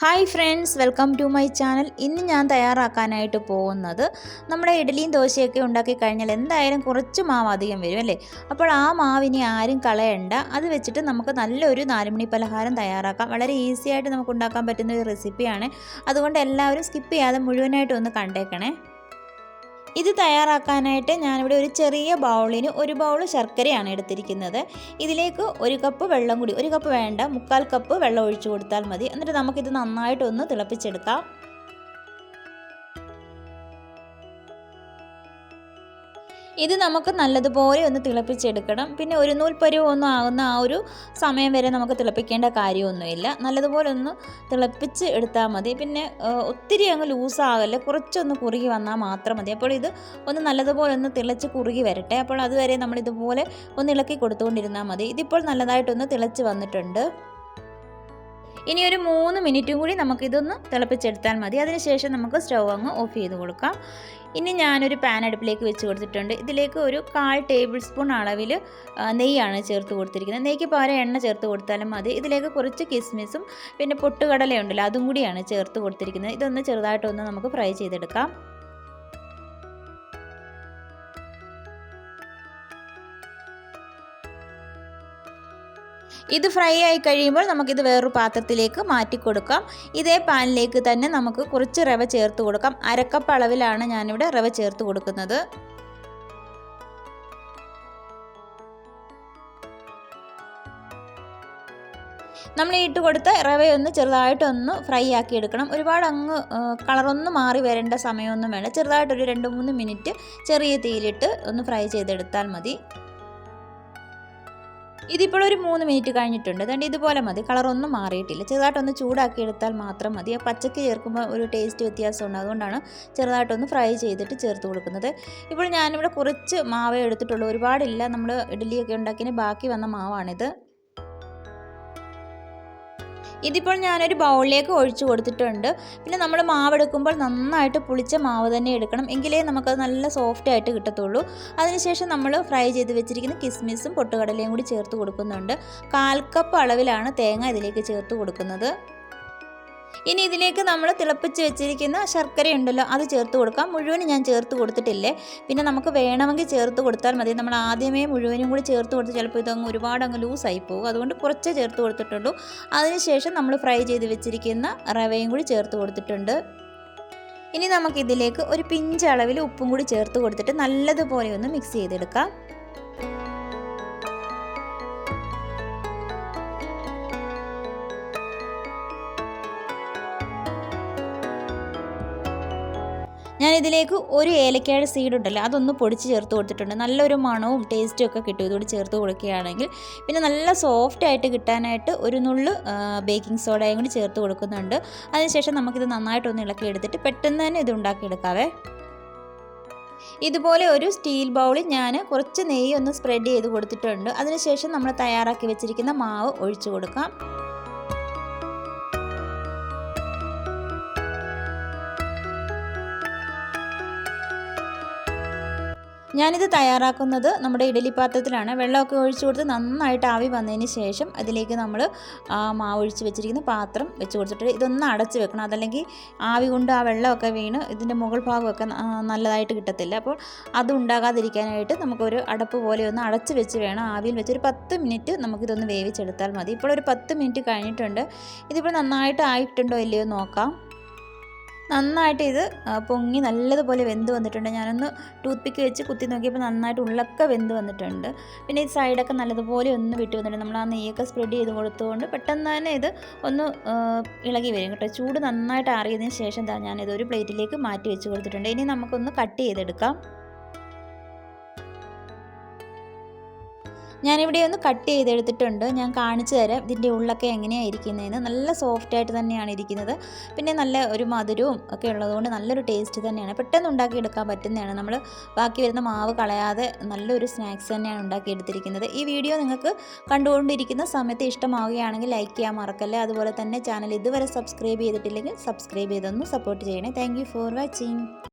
Hi friends welcome to my channel ഇന്ന് ഞാൻ തയ്യാറാക്കാനായിട്ട് പോകുന്നത് നമ്മുടെ ഇഡലിയും ദോശയൊക്കെ ഉണ്ടാക്കി കഴിഞ്ഞാൽ എന്തായാലും കുറച്ച് മാവ് അധികം വരും അല്ലേ? അപ്പോൾ ആ മാവിനെ ആരും കളയണ്ട. അത് വെച്ചിട്ട് നമുക്ക് നല്ലൊരു നാലുമണി പലഹാരം തയ്യാറാക്കാം. വളരെ ഈസി ആയിട്ട് നമുക്ക് ഉണ്ടാക്കാൻ പറ്റുന്ന ഒരു റെസിപ്പിയാണ് അതുകൊണ്ട് എല്ലാവരും സ്കിപ്പ് ചെയ്യാതെ മുഴുവനായിട്ട് ഒന്ന് കണ്ടേക്കണേ. ഇത് തയ്യാറാക്കാനായിട്ട് ഞാനിവിടെ ഒരു ചെറിയ ബൗളിന് ഒരു ബൗൾ ശർക്കരയാണ് എടുത്തിരിക്കുന്നത്. ഇതിലേക്ക് ഒരു കപ്പ് വെള്ളം കൂടി ഒരു കപ്പ് വേണ്ട മുക്കാൽ കപ്പ് വെള്ളം ഒഴിച്ചു കൊടുത്താൽ മതി. എന്നിട്ട് നമുക്കിത് നന്നായിട്ടൊന്ന് തിളപ്പിച്ചെടുക്കാം. ഇത് നമുക്ക് നല്ലതുപോലെ ഒന്ന് തിളപ്പിച്ചെടുക്കണം. പിന്നെ ഒരു നൂൽ ഒന്നും ആകുന്ന ആ ഒരു സമയം വരെ നമുക്ക് തിളപ്പിക്കേണ്ട കാര്യമൊന്നുമില്ല. നല്ലതുപോലെ ഒന്ന് തിളപ്പിച്ച് എടുത്താൽ മതി. പിന്നെ ഒത്തിരി അങ്ങ് ലൂസാകല്ലേ കുറച്ചൊന്ന് കുറുകി വന്നാൽ മാത്രം മതി. അപ്പോൾ ഇത് ഒന്ന് നല്ലതുപോലെ ഒന്ന് തിളച്ച് കുറുകി വരട്ടെ. അപ്പോൾ അതുവരെ നമ്മൾ ഇതുപോലെ ഒന്ന് ഇളക്കി കൊടുത്തുകൊണ്ടിരുന്നാൽ മതി. ഇതിപ്പോൾ നല്ലതായിട്ടൊന്ന് തിളച്ച് വന്നിട്ടുണ്ട്. ഇനി ഒരു മൂന്ന് മിനിറ്റും കൂടി നമുക്കിതൊന്ന് തിളപ്പിച്ചെടുത്താൽ മതി. അതിനുശേഷം നമുക്ക് സ്റ്റൗ അങ്ങ് ഓഫ് ചെയ്ത് കൊടുക്കാം. ഇനി ഞാനൊരു പാൻ അടുപ്പിലേക്ക് വെച്ച് കൊടുത്തിട്ടുണ്ട്. ഇതിലേക്ക് ഒരു കാൽ ടേബിൾ സ്പൂൺ അളവിൽ നെയ്യാണ് ചേർത്ത് കൊടുത്തിരിക്കുന്നത്. നെയ്ക്ക് പകരം എണ്ണ ചേർത്ത് കൊടുത്താലും മതി. ഇതിലേക്ക് കുറച്ച് കിസ്മിസും പിന്നെ പൊട്ടുകടലയുണ്ടല്ലോ അതും കൂടിയാണ് ചേർത്ത് കൊടുത്തിരിക്കുന്നത്. ഇതൊന്ന് ചെറുതായിട്ടൊന്ന് നമുക്ക് ഫ്രൈ ചെയ്തെടുക്കാം. ഇത് ഫ്രൈ ആയി കഴിയുമ്പോൾ നമുക്കിത് വേറൊരു പാത്രത്തിലേക്ക് മാറ്റി കൊടുക്കാം. ഇതേ പാനിലേക്ക് തന്നെ നമുക്ക് കുറച്ച് റവ ചേർത്ത് കൊടുക്കാം. അരക്കപ്പ് അളവിലാണ് ഞാനിവിടെ റവ ചേർത്ത് കൊടുക്കുന്നത്. നമ്മൾ ഇട്ട് കൊടുത്ത റവയൊന്ന് ചെറുതായിട്ടൊന്ന് ഫ്രൈ ആക്കി എടുക്കണം. ഒരുപാട് അങ്ങ് കളറൊന്നും മാറി വരേണ്ട സമയമൊന്നും വേണ്ട. ചെറുതായിട്ടൊരു രണ്ട് മൂന്ന് മിനിറ്റ് ചെറിയ തീയിലിട്ട് ഒന്ന് ഫ്രൈ ചെയ്തെടുത്താൽ മതി. ഇതിപ്പോൾ ഒരു മൂന്ന് മിനിറ്റ് കഴിഞ്ഞിട്ടുണ്ട്. അതുകൊണ്ട് ഇതുപോലെ മതി. കളറൊന്നും മാറിയിട്ടില്ല. ചെറുതായിട്ടൊന്ന് ചൂടാക്കി എടുത്താൽ മാത്രം മതി. ആ പച്ചക്ക് ചേർക്കുമ്പോൾ ഒരു ടേസ്റ്റ് വ്യത്യാസമുണ്ട്. അതുകൊണ്ടാണ് ചെറുതായിട്ടൊന്ന് ഫ്രൈ ചെയ്തിട്ട് ചേർത്ത് കൊടുക്കുന്നത്. ഇപ്പോൾ ഞാനിവിടെ കുറച്ച് മാവേ എടുത്തിട്ടുള്ളൂ. ഒരുപാടില്ല. നമ്മൾ ഇഡ്ഡലിയൊക്കെ ഉണ്ടാക്കിയതിന് ബാക്കി വന്ന മാവാണിത്. ഇതിപ്പോൾ ഞാനൊരു ബൗളിലേക്ക് ഒഴിച്ചു കൊടുത്തിട്ടുണ്ട്. പിന്നെ നമ്മൾ മാവ് എടുക്കുമ്പോൾ നന്നായിട്ട് പുളിച്ച മാവ് തന്നെ എടുക്കണം. എങ്കിലേ നമുക്കത് നല്ല സോഫ്റ്റ് ആയിട്ട് കിട്ടത്തുള്ളൂ. അതിനുശേഷം നമ്മൾ ഫ്രൈ ചെയ്ത് വെച്ചിരിക്കുന്ന കിസ്മിസും പൊട്ടുകടലയും കൂടി ചേർത്ത് കൊടുക്കുന്നുണ്ട്. കാൽ കപ്പ് അളവിലാണ് തേങ്ങ ഇതിലേക്ക് ചേർത്ത് കൊടുക്കുന്നത്. ഇനി ഇതിലേക്ക് നമ്മൾ തിളപ്പിച്ച് വെച്ചിരിക്കുന്ന ശർക്കര ഉണ്ടല്ലോ അത് ചേർത്ത് കൊടുക്കാം. മുഴുവനും ഞാൻ ചേർത്ത് കൊടുത്തിട്ടില്ലേ? പിന്നെ നമുക്ക് വേണമെങ്കിൽ ചേർത്ത് കൊടുത്താൽ മതി. നമ്മൾ ആദ്യമേ മുഴുവനും കൂടി ചേർത്ത് കൊടുത്ത് ചിലപ്പോൾ ഇതങ്ങ് ഒരുപാട് അങ്ങ് ലൂസായി പോകും. അതുകൊണ്ട് കുറച്ചേ ചേർത്ത് കൊടുത്തിട്ടുള്ളൂ. അതിനുശേഷം നമ്മൾ ഫ്രൈ ചെയ്ത് വെച്ചിരിക്കുന്ന റവയും കൂടി ചേർത്ത് കൊടുത്തിട്ടുണ്ട്. ഇനി നമുക്കിതിലേക്ക് ഒരു പിഞ്ച് അളവിൽ ഉപ്പും കൂടി ചേർത്ത് കൊടുത്തിട്ട് നല്ലതുപോലെ ഒന്ന് മിക്സ് ചെയ്തെടുക്കാം. ഞാൻ ഇതിലേക്ക് ഒരു ഏലക്കയുടെ സീഡ് ഉണ്ടല്ലോ അതൊന്ന് പൊടിച്ച് ചേർത്ത് കൊടുത്തിട്ടുണ്ട്. നല്ലൊരു മണവും ടേസ്റ്റും ഒക്കെ കിട്ടും ഇതുകൂടി ചേർത്ത് കൊടുക്കുകയാണെങ്കിൽ. പിന്നെ നല്ല സോഫ്റ്റ് ആയിട്ട് കിട്ടാനായിട്ട് ഒരു നുള്ളു ബേക്കിംഗ് സോഡയും കൂടി ചേർത്ത് കൊടുക്കുന്നുണ്ട്. അതിനുശേഷം നമുക്കിത് നന്നായിട്ടൊന്ന് ഇളക്കി എടുത്തിട്ട് പെട്ടെന്ന് തന്നെ ഇത് ഉണ്ടാക്കിയെടുക്കാവേ. ഇതുപോലെ ഒരു സ്റ്റീൽ ബൗളിൽ ഞാൻ കുറച്ച് നെയ്യ് ഒന്ന് സ്പ്രെഡ് ചെയ്ത് കൊടുത്തിട്ടുണ്ട്. അതിനുശേഷം നമ്മൾ തയ്യാറാക്കി വെച്ചിരിക്കുന്ന മാവ് ഒഴിച്ചു കൊടുക്കാം. ഞാനിത് തയ്യാറാക്കുന്നത് നമ്മുടെ ഇഡലി പാത്രത്തിലാണ് വെള്ളമൊക്കെ ഒഴിച്ചു കൊടുത്ത് നന്നായിട്ട് ആവി വന്നതിന് ശേഷം അതിലേക്ക് നമ്മൾ മാവ് ഒഴിച്ച് വെച്ചിരിക്കുന്ന പാത്രം വെച്ച് കൊടുത്തിട്ട് ഇതൊന്ന് അടച്ച് വെക്കണം. അതല്ലെങ്കിൽ ആവി കൊണ്ട് ആ വെള്ളമൊക്കെ വീണ് ഇതിന്റെ മുകൾ ഭാഗമൊക്കെ നല്ലതായിട്ട് കിട്ടത്തില്ല. അപ്പോൾ അത് ഉണ്ടാകാതിരിക്കാനായിട്ട് നമുക്കൊരു അടപ്പ് പോലെ ഒന്ന് അടച്ച് വെച്ച് വേണം ആവിയിൽ വെച്ച്. ഒരു പത്ത് മിനിറ്റ് നമുക്കിതൊന്ന് വേവിച്ചെടുത്താൽ മതി. ഇപ്പോൾ ഒരു പത്ത് മിനിറ്റ് കഴിഞ്ഞിട്ടുണ്ട്. ഇതിപ്പോൾ നന്നായിട്ട് ആയിട്ടുണ്ടോ ഇല്ലയോ നോക്കാം. നന്നായിട്ട് ഇത് പൊങ്ങി നല്ലതുപോലെ വെന്ത് വന്നിട്ടുണ്ട്. ഞാനൊന്ന് ടൂത്ത് പിക്ക് വെച്ച് കുത്തി നോക്കിയപ്പോൾ നന്നായിട്ട് ഉള്ളൊക്കെ വെന്ത് വന്നിട്ടുണ്ട്. പിന്നെ ഈ സൈഡൊക്കെ നല്ലതുപോലെ ഒന്ന് വിട്ട് വന്നിട്ടുണ്ട്. നമ്മൾ ആ നെയ്യൊക്കെ സ്പ്രെഡ് ചെയ്ത് കൊടുത്തുകൊണ്ട് പെട്ടെന്ന് തന്നെ ഇത് ഒന്ന് ഇളകി വരും കേട്ടോ. ചൂട് നന്നായിട്ട് ആറിയതിന് ശേഷം ഞാനിത് ഒരു പ്ലേറ്റിലേക്ക് മാറ്റി വെച്ച് കൊടുത്തിട്ടുണ്ട്. ഇനി നമുക്കൊന്ന് കട്ട് ചെയ്തെടുക്കാം. ഞാനിവിടെ ഒന്ന് കട്ട് ചെയ്തെടുത്തിട്ടുണ്ട്. ഞാൻ കാണിച്ചു തരാം ഇതിന്റെ ഉള്ളൊക്കെ എങ്ങനെയാണ് ഇരിക്കുന്നതെന്ന് നല്ല സോഫ്റ്റ് ആയിട്ട് തന്നെയാണ് ഇരിക്കുന്നത്. പിന്നെ നല്ല ഒരു മധുരവും ഒക്കെ ഉള്ളതുകൊണ്ട് നല്ലൊരു ടേസ്റ്റ് തന്നെയാണ്. പെട്ടെന്ന് ഉണ്ടാക്കിയെടുക്കാൻ പറ്റുന്നതാണ്. നമ്മൾ ബാക്കി വരുന്ന മാവ് കളയാതെ നല്ലൊരു സ്നാക്സ് തന്നെയാണ് ഉണ്ടാക്കിയെടുത്തിരിക്കുന്നത്. ഈ വീഡിയോ നിങ്ങൾക്ക് കണ്ടുകൊണ്ടിരിക്കുന്ന സമയത്ത് ഇഷ്ടമാവുകയാണെങ്കിൽ ലൈക്ക് ചെയ്യാൻ മറക്കല്ലേ. അതുപോലെ തന്നെ ചാനൽ ഇതുവരെ സബ്സ്ക്രൈബ് ചെയ്തിട്ടില്ലെങ്കിൽ സബ്സ്ക്രൈബ് ചെയ്തൊന്ന് സപ്പോർട്ട് ചെയ്യണേ. Thank for watching